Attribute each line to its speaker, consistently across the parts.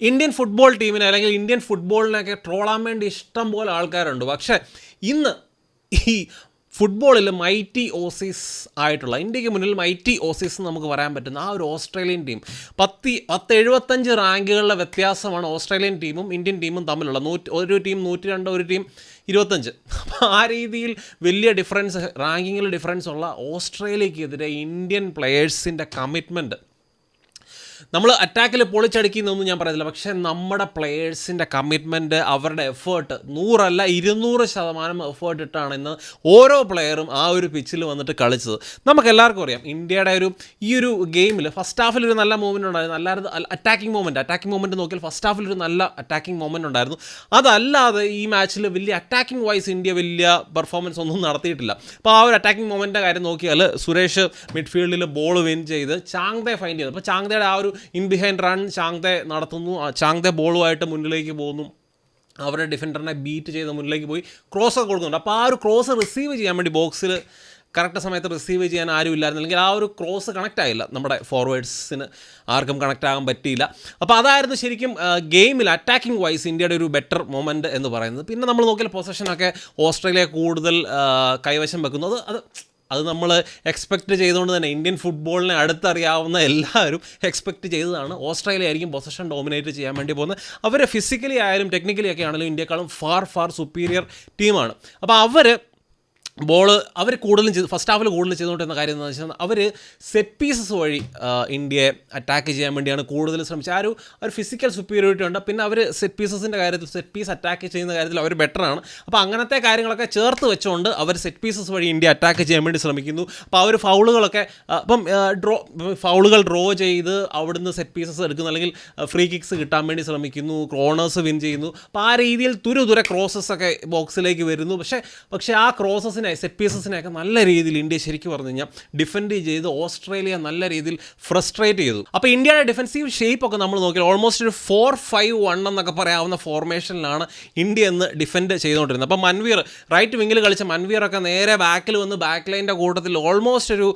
Speaker 1: Indian football ടീമിനെ അല്ലെങ്കിൽ Indian ഫുട്ബോളിനെയൊക്കെ ട്രോളാൻ വേണ്ടി ഇഷ്ടം പോലെ ആൾക്കാരുണ്ട്. പക്ഷേ ഇന്ന് ഈ ഫുട്ബോളിൽ മൈറ്റി ഓസീസ് ആയിട്ടുള്ള ഇന്ത്യയ്ക്ക് മുന്നിൽ മൈറ്റി ഓസീസ് എന്ന് നമുക്ക് പറയാൻ പറ്റുന്ന ആ ഒരു ഓസ്ട്രേലിയൻ ടീം പത്തി പത്ത് എഴുപത്തഞ്ച് റാങ്കുകളുടെ വ്യത്യാസമാണ് ഓസ്ട്രേലിയൻ ടീമും ഇന്ത്യൻ ടീമും തമ്മിലുള്ള. നൂറ്റി ഒരു ടീം നൂറ്റി രണ്ട് ഒരു ടീം ഇരുപത്തഞ്ച്. അപ്പോൾ ആ രീതിയിൽ വലിയ ഡിഫറൻസ് റാങ്കിങ്ങിൽ ഡിഫറൻസ് ഉള്ള ഓസ്ട്രേലിയക്കെതിരെ ഇന്ത്യൻ പ്ലെയേഴ്സിന്റെ കമ്മിറ്റ്മെന്റ് നമ്മൾ അറ്റാക്കിൽ പൊളിച്ചടിക്കുന്നൊന്നും ഞാൻ പറയത്തില്ല. പക്ഷേ നമ്മുടെ പ്ലെയേഴ്സിന്റെ കമ്മിറ്റ്മെന്റ് അവരുടെ എഫേർട്ട് നൂറല്ല ഇരുന്നൂറ് ശതമാനം എഫേർട്ട് ഇട്ടാണ് ഇന്ന് ഓരോ പ്ലെയറും ആ ഒരു പിച്ചിൽ വന്നിട്ട് കളിച്ചത്. നമുക്ക് എല്ലാവർക്കും അറിയാം ഇന്ത്യയുടെ ഒരു ഈ ഒരു ഗെയിമിൽ ഫസ്റ്റ് ഹാഫിൽ ഒരു നല്ല മൂവ്മെന്റ് ഉണ്ടായിരുന്നു. നല്ല അറ്റാക്കിംഗ് മൂവ്മെന്റ് അറ്റാക്കിംഗ് മൂവ്മെന്റ് നോക്കിയാൽ ഫസ്റ്റ് ഹാഫിൽ ഒരു നല്ല അറ്റാക്കിംഗ് മൂവ്മെന്റ് ഉണ്ടായിരുന്നു. അതല്ലാതെ ഈ മാച്ചിൽ വലിയ അറ്റാക്കിംഗ് വൈസ് ഇന്ത്യ വലിയ പെർഫോമൻസ് ഒന്നും നടത്തിയിട്ടില്ല. അപ്പോൾ ആ ഒരു അറ്റാക്കിംഗ് മൂവ്മെന്റിന്റെ കാര്യം നോക്കിയാൽ സുരേഷ് മിഡ്ഫീൽഡിൽ ബോൾ വിൻ ചെയ്ത് ചാങ്തെ ഫൈൻഡ് ചെയ്തു. അപ്പോൾ ചാങ്തയുടെ ആ ഒരു ഇൻ ബിഹൈൻഡ് റൺ ചാങ്തെ നടത്തുന്നു. ചാങ്തെ ബോളുമായിട്ട് മുന്നിലേക്ക് പോകുന്നു. അവരുടെ ഡിഫൻഡറിനെ ബീറ്റ് ചെയ്ത് മുന്നിലേക്ക് പോയി. ക്രോസ് ഒക്കെ കൊടുക്കുന്നുണ്ട്. അപ്പോൾ ആ ഒരു ക്രോസ് റിസീവ് ചെയ്യാൻ വേണ്ടി ബോക്സിൽ കറക്റ്റ് സമയത്ത് റിസീവ് ചെയ്യാൻ ആരും ഇല്ലായിരുന്നു. അല്ലെങ്കിൽ ആ ഒരു ക്രോസ് കണക്റ്റ് ആയില്ല. നമ്മുടെ ഫോർവേഡ്സിന് ആർക്കും കണക്റ്റ് ആകാൻ പറ്റിയില്ല. അപ്പോൾ അതായിരുന്നു ശരിക്കും ഗെയിമിൽ അറ്റാക്കിംഗ് വൈസ് ഇന്ത്യയുടെ ഒരു ബെറ്റർ മൊമെന്റ് എന്ന് പറയുന്നത്. പിന്നെ നമ്മൾ നോക്കിയാൽ പൊസഷനൊക്കെ ഓസ്ട്രേലിയ കൂടുതൽ കൈവശം വെക്കുന്നു. അത് അത് നമ്മൾ എക്സ്പെക്റ്റ് ചെയ്തുകൊണ്ട് തന്നെ ഇന്ത്യൻ ഫുട്ബോളിനെ അടുത്തറിയാവുന്ന എല്ലാവരും എക്സ്പെക്റ്റ് ചെയ്തതാണ്. ഓസ്ട്രേലിയ ആയിരിക്കും പൊസിഷൻ ഡോമിനേറ്റ് ചെയ്യാൻ വേണ്ടി പോകുന്നത്. അവരെ ഫിസിക്കലി ആയാലും ടെക്നിക്കലി ഒക്കെ ആണെങ്കിലും ഇന്ത്യക്കാളും ഫാർ ഫാർ സുപ്പീരിയർ ടീമാണ് അപ്പോൾ അവർ ബോൾ അവർ കൂടുതലും ചെയ്ത് ഫസ്റ്റ് ഹാഫിൽ കൂടുതൽ ചെയ്തുകൊണ്ടിരുന്ന കാര്യം എന്താണെന്ന് വെച്ചാൽ അവർ സെറ്റ് പീസസ് വഴി ഇന്ത്യയെ അറ്റാക്ക് ചെയ്യാൻ വേണ്ടിയാണ് കൂടുതൽ ശ്രമിച്ചത്. ആ ഒരു ഒരു ഫിസിക്കൽ സുപ്പീരിയോറിറ്റി ഉണ്ട്. പിന്നെ അവർ സെറ്റ് പീസസിന്റെ കാര്യത്തിൽ സെറ്റ് പീസ് അറ്റാക്ക് ചെയ്യുന്ന കാര്യത്തിൽ അവർ ബെറ്ററാണ് അപ്പോൾ അങ്ങനത്തെ കാര്യങ്ങളൊക്കെ ചേർത്ത് വെച്ചുകൊണ്ട് അവർ സെറ്റ് പീസസ് വഴി ഇന്ത്യ അറ്റാക്ക് ചെയ്യാൻ വേണ്ടി ശ്രമിക്കുന്നു. അപ്പോൾ ആ ഒരു ഫൗളുകളൊക്കെ അപ്പം ഡ്രോ ഫൗളുകൾ ഡ്രോ ചെയ്ത് അവിടുന്ന് സെറ്റ് പീസസ് എടുക്കുന്നു. അല്ലെങ്കിൽ ഫ്രീ കിക്സ് കിട്ടാൻ വേണ്ടി ശ്രമിക്കുന്നു. ക്രോണേഴ്സ് വിൻ ചെയ്യുന്നു. അപ്പോൾ ആ രീതിയിൽ തുരുതുര ക്രോസസ് ഒക്കെ ബോക്സിലേക്ക് വരുന്നു. പക്ഷേ പക്ഷേ ആ ക്രോസസിനെ സെറ്റ് പീസസിനെയൊക്കെ നല്ല രീതിയിൽ ഇന്ത്യ ശരിക്കും പറഞ്ഞു കഴിഞ്ഞാൽ ഡിഫെൻഡ് ചെയ്ത് ഓസ്ട്രേലിയ നല്ല രീതിയിൽ ഫ്രസ്ട്രേറ്റ് ചെയ്തു. അപ്പോൾ ഇന്ത്യയുടെ ഡിഫൻസീവ് ഷേപ്പ് ഒക്കെ നമ്മൾ നോക്കിയാൽ ഓൾമോസ്റ്റ് ഒരു ഫോർ ഫൈവ് വൺ എന്നൊക്കെ പറയാവുന്ന ഫോർമേഷനിലാണ് ഇന്ത്യ എന്ന് ഡിഫെൻഡ് ചെയ്തുകൊണ്ടിരുന്നത്. അപ്പോൾ മൻവീർ റൈറ്റ് വിങ്ങിൽ കളിച്ച മൻവീറൊക്കെ നേരെ ബാക്കിൽ വന്ന് ബാക്ക് ലൈന്റെ കൂട്ടത്തിൽ ഓൾമോസ്റ്റ് ഒരു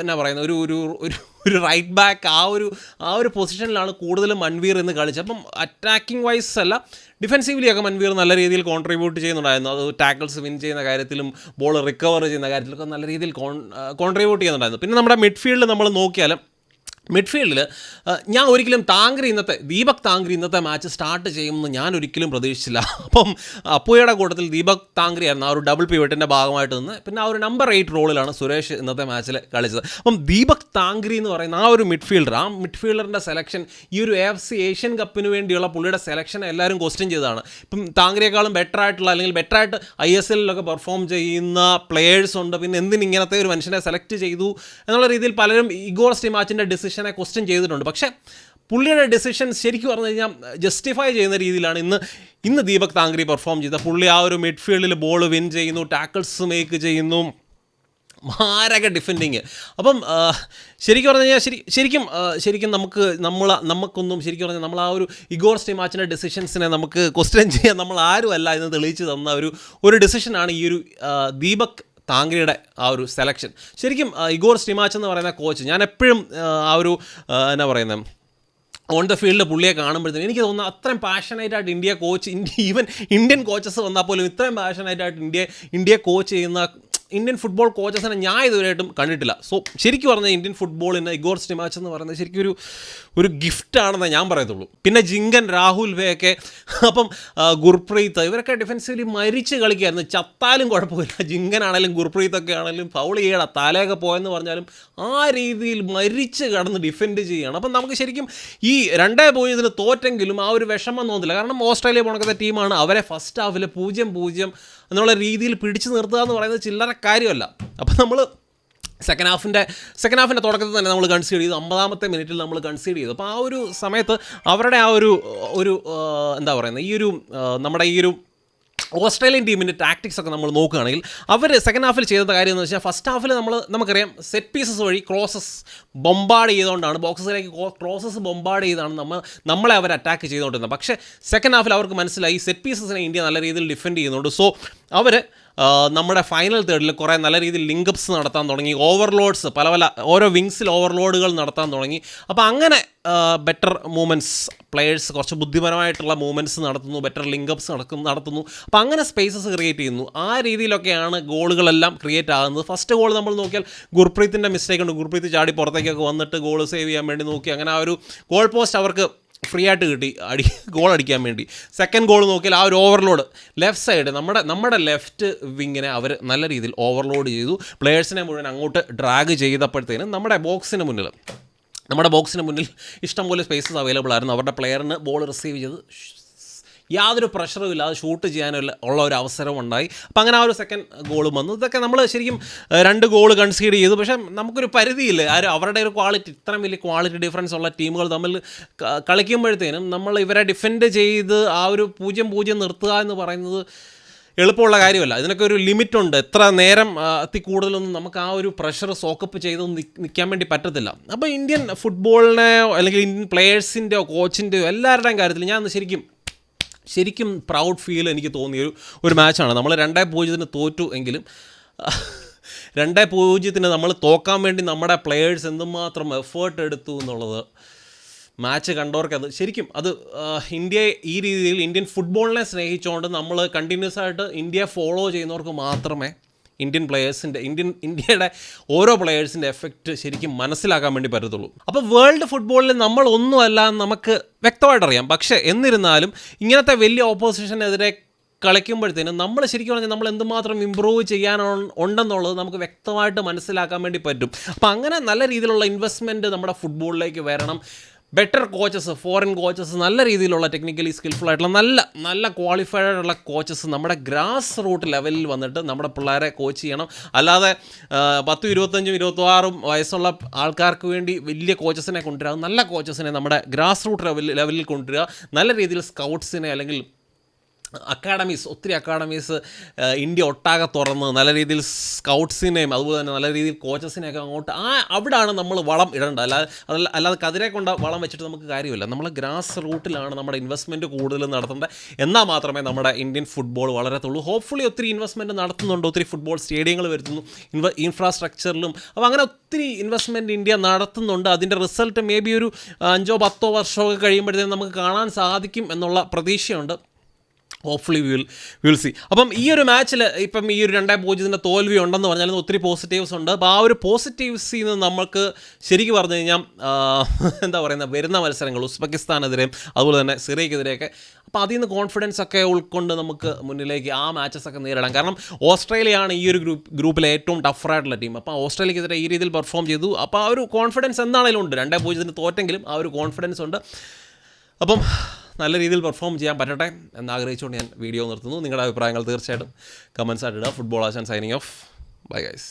Speaker 1: എന്നാ പറയുന്നത് ഒരു ഒരു ഒരു ഒരു റൈറ്റ് ബാക്ക് ആ ഒരു ആ ഒരു പൊസിഷനിലാണ് കൂടുതലും മൺവീർ എന്ന് കളിച്ചത്. അപ്പം അറ്റാക്കിംഗ് വൈസ് അല്ല ഡിഫെൻസീവ്ലി ഒക്കെ മൻവീർ നല്ല രീതിയിൽ കോൺട്രിബ്യൂട്ട് ചെയ്യുന്നുണ്ടായിരുന്നു. അത് ടാക്കിൾസ് വിൻ ചെയ്യുന്ന കാര്യത്തിലും ബോൾ റിക്കവർ ചെയ്യുന്ന കാര്യത്തിലൊക്കെ നല്ല രീതിയിൽ കോൺ കോൺട്രിബ്യൂട്ട് ചെയ്യുന്നുണ്ടായിരുന്നു. പിന്നെ നമ്മുടെ മിഡ്ഫീൽഡ് നമ്മൾ നോക്കിയാലും മിഡ്ഫീൽഡിൽ ഞാൻ ഒരിക്കലും താങ്കരി ഇന്നത്തെ ദീപക് താങ്കരി ഇന്നത്തെ മാച്ച് സ്റ്റാർട്ട് ചെയ്യുമെന്ന് ഞാൻ ഒരിക്കലും പ്രതീക്ഷിച്ചില്ല. അപ്പം അപ്പുയുടെ കൂട്ടത്തിൽ ദീപക് താങ്കരി ആയിരുന്നു. ആ ഒരു ഡബിൾ പിവറ്റിന്റെ ഭാഗമായിട്ട് നിന്ന് പിന്നെ ആ ഒരു നമ്പർ എയ്റ്റ് റോളിലാണ് സുരേഷ് ഇന്നത്തെ മാച്ചിൽ കളിച്ചത്. അപ്പം ദീപക് താങ്കരി എന്ന് പറയുന്ന ആ ഒരു മിഡ്ഫീൽഡർ ആ മിഡ്ഫീൽഡറിന്റെ സെലക്ഷൻ ഈ ഒരു എഫ് സി ഏഷ്യൻ കപ്പിന് വേണ്ടിയുള്ള പുള്ളിയുടെ സെലക്ഷൻ എല്ലാവരും ക്വസ്റ്റ്യൻ ചെയ്തതാണ്. ഇപ്പം താങ്കരിയേക്കാളും ബെറ്റർ ആയിട്ടുള്ള അല്ലെങ്കിൽ ബെറ്റർ ആയിട്ട് ഐ എസ് എല്ലിലൊക്കെ പെർഫോം ചെയ്യുന്ന പ്ലേയേഴ്സ് ഉണ്ട്. പിന്നെ എന്തിന് ഇങ്ങനത്തെ ഒരു മനുഷ്യനെ സെലക്ട് ചെയ്തു എന്നുള്ള രീതിയിൽ പലരും ഇഗോർ സ്റ്റിമാച്ചിന്റെ ഡിസിഷനെ ക്വസ്റ്റ്യൻ ചെയ്തിട്ടുണ്ട്. പക്ഷേ പുള്ളിയുടെ ഡിസിഷൻ ശരിക്കും പറഞ്ഞു കഴിഞ്ഞാൽ ജസ്റ്റിഫൈ ചെയ്യുന്ന രീതിയിലാണ് ഇന്ന് ഇന്ന് ദീപക് താങ്കരി പെർഫോം ചെയ്തത്. പുള്ളി ആ ഒരു മിഡ്ഫീൽഡിൽ ബോൾ വിൻ ചെയ്യുന്നു ടാക്കിൾസ് മേക്ക് ചെയ്യുന്നു. മാരക ഡിഫെൻഡിങ് അപ്പം ശരിക്കും പറഞ്ഞു കഴിഞ്ഞാൽ ശരി ശരിക്കും ശരിക്കും നമുക്ക് നമ്മൾ നമുക്കൊന്നും ശരിക്കും പറഞ്ഞാൽ നമ്മൾ ആ ഒരു ഇഗോർ സ്റ്റീമാച്ചിന്റെ ഡെസിഷൻസിനെ നമുക്ക് ക്വസ്റ്റ്യൻ ചെയ്യാൻ നമ്മൾ ആരുമല്ല എന്ന് തെളിയിച്ച് തന്ന ഒരു ഒരു ഡെസിഷനാണ് ഈ ഒരു ദീപക് താങ്കരയുടെ ആ ഒരു സെലക്ഷൻ ശരിക്കും ഇഗോർ സ്റ്റിമാച്ച് എന്ന് പറയുന്ന കോച്ച് ഞാൻ എപ്പോഴും ആ, ഒരു എന്നാ പറയുന്നത് ഓൺ ദ ഫീൽഡ് പുള്ളിയെ കാണുമ്പോഴത്തേക്കും എനിക്ക് തോന്നുന്നു അത്രയും പാഷനേറ്റ് ആയിട്ട് India coach India even Indian coaches വന്നാൽ പോലും ഇത്രയും പാഷനേറ്റ് ആയിട്ട് ഇന്ത്യ ഇന്ത്യയെ കോച്ച് ചെയ്യുന്ന ഇന്ത്യൻ ഫുട്ബോൾ കോച്ചസിനെ ഞാൻ ഇതുവരെയായിട്ടും കണ്ടിട്ടില്ല. സോ ശരിക്കും പറഞ്ഞാൽ ഇന്ത്യൻ ഫുട്ബോളിന് ഇഗോർ സ്റ്റിമാച്ച് എന്ന് പറയുന്നത് ശരിക്കും ഒരു ഒരു ഗിഫ്റ്റാണെന്ന് ഞാൻ പറയത്തുള്ളൂ. പിന്നെ ജിങ്കൻ രാഹുൽ വേയൊക്കെ അപ്പം ഗുർപ്രീത്ത് ഇവരൊക്കെ ഡിഫൻസീവ്ലി മരിച്ച് കളിക്കുകയായിരുന്നു ചത്താലും കുഴപ്പമില്ല. ജിങ്കൻ ആണെങ്കിലും ഗുർപ്രീത്ത് ഒക്കെ ആണെങ്കിലും ഫൗൾ ചെയ്യണ തലയൊക്കെ പോയെന്ന് പറഞ്ഞാലും ആ രീതിയിൽ മരിച്ച് കടന്ന് ഡിഫെൻഡ് ചെയ്യുകയാണ് അപ്പം നമുക്ക് ശരിക്കും ഈ രണ്ടേ പൂജ്യത്തിന് തോറ്റെങ്കിലും ആ ഒരു വിഷമം തോന്നില്ല കാരണം ഓസ്ട്രേലിയ പോണക്കത്തെ ടീമാണ് അവരെ ഫസ്റ്റ് ഹാഫിൽ പൂജ്യം പൂജ്യം എന്നുള്ള രീതിയിൽ പിടിച്ചു നിർത്തുക എന്ന് പറയുന്നത് ചില്ലറ കാര്യമല്ല. അപ്പം നമ്മൾ സെക്കൻഡ് ഹാഫിന്റെ സെക്കൻഡ് ഹാഫിന്റെ തുടക്കത്തിൽ തന്നെ നമ്മൾ കൺസീഡ് ചെയ്തു. അമ്പതാമത്തെ മിനിറ്റിൽ നമ്മൾ കൺസീഡ് ചെയ്തു. അപ്പോൾ ആ ഒരു സമയത്ത് അവരുടെ ആ ഒരു ഒരു എന്താ പറയുന്നത് ഈ ഒരു നമ്മുടെ ഈ ഒരു ഓസ്ട്രേലിയൻ ടീമിന്റെ ടാക്ടിക്സ് ഒക്കെ നമ്മൾ നോക്കുകയാണെങ്കിൽ അവർ സെക്കൻഡ് ഹാഫിൽ ചെയ്ത കാര്യം എന്ന് വെച്ചാൽ ഫസ്റ്റ് ഹാഫിൽ നമ്മൾ നമുക്കറിയാം സെറ്റ് പീസസ് വഴി ക്രോസസ് ബൊമ്പാർഡ് ചെയ്തുകൊണ്ടാണ് ബോക്സസിലേക്ക് ക്രോസസ് ബൊമ്പാർഡ് ചെയ്താണ് നമ്മൾ നമ്മളെ അവർ അറ്റാക്ക് ചെയ്തുകൊണ്ടിരുന്നത്. പക്ഷേ സെക്കൻഡ് ഹാഫിൽ അവർക്ക് മനസ്സിലായി സെറ്റ് പീസസിനെ ഇന്ത്യ നല്ല രീതിയിൽ ഡിഫെൻഡ് ചെയ്യുന്നുണ്ട്. സോ അവർ നമ്മുടെ ഫൈനൽ തേർഡിൽ കുറേ നല്ല രീതിയിൽ ലിങ്കപ്സ് നടത്താൻ തുടങ്ങി. ഓവർലോഡ്സ് പല പല ഓരോ വിങ്സിൽ ഓവർലോഡുകൾ നടത്താൻ തുടങ്ങി. അപ്പോൾ അങ്ങനെ ബെറ്റർ മൂവ്മെന്റ്സ് പ്ലെയേഴ്സ് കുറച്ച് ബുദ്ധിപരമായിട്ടുള്ള മൂവ്മെന്റ്സ് നടത്തുന്നു ബെറ്റർ ലിങ്കപ്സ് നടക്കും നടത്തുന്നു. അപ്പോൾ അങ്ങനെ സ്പേസസ് ക്രിയേറ്റ് ചെയ്യുന്നു. ആ രീതിയിലൊക്കെയാണ് ഗോളുകളെല്ലാം ക്രിയേറ്റ് ആകുന്നത്. ഫസ്റ്റ് ഗോൾ നമ്മൾ നോക്കിയാൽ ഗുർപ്രീത്തിന്റെ മിസ്റ്റേക്ക് ഉണ്ട്. ഗുർപ്രീത്ത് ചാടി പുറത്തേക്കൊക്കെ വന്നിട്ട് ഗോൾ സേവ് ചെയ്യാൻ വേണ്ടി നോക്കി. അങ്ങനെ ആ ഒരു ഗോൾ പോസ്റ്റ് അവർക്ക് ഫ്രീ ആയിട്ട് കിട്ടി. അടി ഗോൾ അടിക്കാൻ വേണ്ടി. സെക്കൻഡ് ഗോൾ നോക്കിയാൽ ആ ഒരു ഓവർലോഡ് ലെഫ്റ്റ് സൈഡ് നമ്മുടെ നമ്മുടെ ലെഫ്റ്റ് വിങ്ങിനെ അവർ നല്ല രീതിയിൽ ഓവർലോഡ് ചെയ്തു. പ്ലേയേഴ്സിനെ മുഴുവൻ അങ്ങോട്ട് ഡ്രാഗ് ചെയ്തപ്പോഴത്തേനും നമ്മുടെ ബോക്സിന് മുന്നിൽ നമ്മുടെ ബോക്സിന് മുന്നിൽ ഇഷ്ടംപോലെ സ്പേസസ് അവൈലബിൾ ആയിരുന്നു. അവരുടെ പ്ലെയറിന് ബോൾ റിസീവ് ചെയ്ത് യാതൊരു പ്രഷറും ഇല്ലാതെ ഷൂട്ട് ചെയ്യാനുള്ള ഉള്ള ഒരു അവസരം ഉണ്ടായി അപ്പം അങ്ങനെ ആ ഒരു സെക്കൻഡ് ഗോളും വന്നു. ഇതൊക്കെ നമ്മൾ ശരിക്കും രണ്ട് ഗോൾ കൺസീഡ് ചെയ്തു. പക്ഷേ നമുക്കൊരു പരിധിയില്ല? ആരും അവരുടെ ഒരു ക്വാളിറ്റി ഇത്രയും വലിയ ക്വാളിറ്റി ഡിഫറൻസ് ഉള്ള ടീമുകൾ തമ്മിൽ കളിക്കുമ്പോഴത്തേനും നമ്മൾ ഇവരെ ഡിഫെൻഡ് ചെയ്ത് ആ ഒരു പൂജ്യം പൂജ്യം നിർത്തുക എന്ന് പറയുന്നത് എളുപ്പമുള്ള കാര്യമല്ല. ഇതിനൊക്കെ ഒരു ലിമിറ്റ് ഉണ്ട്. എത്ര നേരം അത്തി അതി കൂടുതലൊന്നും നമുക്ക് ആ ഒരു പ്രഷർ സോക്കപ്പ് ചെയ്ത് നിൽക്കാൻ വേണ്ടി പറ്റത്തില്ല. അപ്പോൾ ഇന്ത്യൻ ഫുട്ബോളിനെ അല്ലെങ്കിൽ ഇന്ത്യൻ പ്ലെയേഴ്സിന്റെയോ കോച്ചിന്റെയോ എല്ലാവരുടെയും കാര്യത്തിൽ ഞാൻ ശരിക്കും ശരിക്കും പ്രൗഡ് ഫീൽ എനിക്ക് തോന്നിയ ഒരു ഒരു മാച്ചാണ് നമ്മൾ രണ്ടേ പൂജ്യത്തിന് തോറ്റു എങ്കിലും രണ്ടേ പൂജ്യത്തിന് നമ്മൾ തോക്കാൻ വേണ്ടി നമ്മുടെ പ്ലെയേഴ്സ് എന്തുമാത്രം എഫേർട്ട് എടുത്തു എന്നുള്ളത് മാച്ച് കണ്ടവർക്ക് അത് ശരിക്കും അത് ഇന്ത്യയെ ഈ രീതിയിൽ ഇന്ത്യൻ ഫുട്ബോളിനെ സ്നേഹിച്ചുകൊണ്ട് നമ്മൾ കണ്ടിന്യൂസ് ആയിട്ട് ഇന്ത്യയെ ഫോളോ ചെയ്യുന്നവർക്ക് മാത്രമേ ഇന്ത്യൻ പ്ലെയേഴ്സിന്റെ ഇന്ത്യൻ ഇന്ത്യയുടെ ഓരോ പ്ലെയേഴ്സിന്റെ എഫക്റ്റ് ശരിക്കും മനസ്സിലാക്കാൻ വേണ്ടി പറ്റത്തുള്ളൂ. അപ്പോൾ വേൾഡ് ഫുട്ബോളിൽ നമ്മൾ ഒന്നുമല്ല നമുക്ക് വ്യക്തമായിട്ട് അറിയാം പക്ഷേ എന്നിരുന്നാലും ഇങ്ങനത്തെ വലിയ ഓപ്പോസിഷനെതിരെ കളിക്കുമ്പോഴത്തേനും നമ്മൾ ശരിക്കും പറഞ്ഞാൽ നമ്മൾ എന്തുമാത്രം ഇമ്പ്രൂവ് ചെയ്യാൻ ഉണ്ടെന്നുള്ളത് നമുക്ക് വ്യക്തമായിട്ട് മനസ്സിലാക്കാൻ വേണ്ടി പറ്റും. അപ്പം അങ്ങനെ നല്ല രീതിയിലുള്ള ഇൻവെസ്റ്റ്മെന്റ് നമ്മുടെ ഫുട്ബോളിലേക്ക് വരണം. ബെറ്റർ കോച്ചസ് ഫോറിൻ കോച്ചസ് നല്ല രീതിയിലുള്ള ടെക്നിക്കലി സ്കിൽഫുൾ ആയിട്ടുള്ള നല്ല നല്ല ക്വാളിഫൈഡ് ആയിട്ടുള്ള കോച്ചസ് നമ്മുടെ ഗ്രാസ് റൂട്ട് ലെവലിൽ വന്നിട്ട് നമ്മുടെ പിള്ളേരെ കോച്ച് ചെയ്യണം. അല്ലാതെ പത്തും ഇരുപത്തഞ്ചും ഇരുപത്താറും വയസ്സുള്ള ആൾക്കാർക്ക് വേണ്ടി വലിയ കോച്ചസിനെ കൊണ്ടുവരിക നല്ല കോച്ചസിനെ നമ്മുടെ ഗ്രാസ് റൂട്ട് ലെവലിൽ ലെവലിൽ കൊണ്ടുവരിക നല്ല രീതിയിൽ സ്കൗട്ട്സിനെ അല്ലെങ്കിൽ അക്കാഡമീസ് ഒത്തിരി അക്കാഡമീസ് ഇന്ത്യ ഒട്ടാകെ തുറന്ന് നല്ല രീതിയിൽ സ്കൗട്ട്സിനെയും അതുപോലെ തന്നെ നല്ല രീതിയിൽ കോച്ചസിനെയൊക്കെ അങ്ങോട്ട് ആ അവിടാണ് നമ്മൾ വളം ഇടേണ്ടത്. അല്ലാതെ അതല്ല അല്ലാതെ കതിരെ കൊണ്ട് വളം വെച്ചിട്ട് നമുക്ക് കാര്യമില്ല. നമ്മൾ ഗ്രാസ് റൂട്ടിലാണ് നമ്മുടെ ഇൻവെസ്റ്റ്മെന്റ് കൂടുതൽ നടത്തേണ്ടത്. എന്നാൽ മാത്രമേ നമ്മുടെ ഇന്ത്യൻ ഫുട്ബോൾ വളരത്തുള്ളൂ. ഹോപ്പ്ഫുള്ളി ഒത്തിരി ഇൻവെസ്റ്റ്മെന്റ് നടത്തുന്നുണ്ട്. ഒത്തിരി ഫുട്ബോൾ സ്റ്റേഡിയങ്ങൾ വരുത്തുന്നു. ഇൻവ ഇൻഫ്രാസ്ട്രക്ചറിലും അപ്പോൾ അങ്ങനെ ഒത്തിരി ഇൻവെസ്റ്റ്മെന്റ് ഇന്ത്യ നടത്തുന്നുണ്ട്. അതിന്റെ റിസൾട്ട് മേ ബി ഒരു അഞ്ചോ പത്തോ വർഷമൊക്കെ കഴിയുമ്പോഴത്തേക്കും നമുക്ക് കാണാൻ സാധിക്കും എന്നുള്ള പ്രതീക്ഷയുണ്ട്. ഹോപ്പ്ഫുള്ളി വിൽ വിൽ സി അപ്പം ഈ ഒരു മാച്ചിൽ ഇപ്പം ഈ ഒരു രണ്ടേ പൂജ്യത്തിന്റെ തോൽവി ഉണ്ടെന്ന് പറഞ്ഞാൽ ഒത്തിരി പോസിറ്റീവ്സ് ഉണ്ട്. അപ്പോൾ ആ ഒരു പോസിറ്റീവ്സിൽ നിന്ന് നമുക്ക് ശരിക്കും പറഞ്ഞു കഴിഞ്ഞാൽ എന്താ പറയുന്നത് വരുന്ന മത്സരങ്ങൾ ഉസ്ബെക്കിസ്ഥാനെതിരെയും അതുപോലെ തന്നെ സിറിയക്കെതിരെയൊക്കെ അപ്പോൾ അതിൽ നിന്ന് കോൺഫിഡൻസ് ഒക്കെ ഉൾക്കൊണ്ട് നമുക്ക് മുന്നിലേക്ക് ആ മാച്ചസ് ഒക്കെ നേരിടാം. കാരണം ഓസ്ട്രേലിയയാണ് ഈ ഒരു ഗ്രൂപ്പ് ഗ്രൂപ്പിലെ ഏറ്റവും ടഫറായിട്ടുള്ള ടീം അപ്പോൾ ഓസ്ട്രേലിയക്കെതിരെ ഈ രീതിയിൽ പെർഫോം ചെയ്തു. അപ്പോൾ ആ ഒരു കോൺഫിഡൻസ് എന്താണെങ്കിലും ഉണ്ട്. രണ്ടേ പൂജ്യത്തിന് തോറ്റെങ്കിലും ആ ഒരു കോൺഫിഡൻസ് ഉണ്ട്. അപ്പം നല്ല രീതിയിൽ പെർഫോം ചെയ്യാൻ പറ്റട്ടെ എന്ന് ആഗ്രഹിച്ചുകൊണ്ട് ഞാൻ വീഡിയോ നിർത്തുന്നു. നിങ്ങളുടെ അഭിപ്രായങ്ങൾ തീർച്ചയായിട്ടും കമൻസ് ആയിട്ട് ഇടുക. ഫുട്ബോൾ ആശാൻ സൈനിങ് ഓഫ് ബൈ ഗൈസ്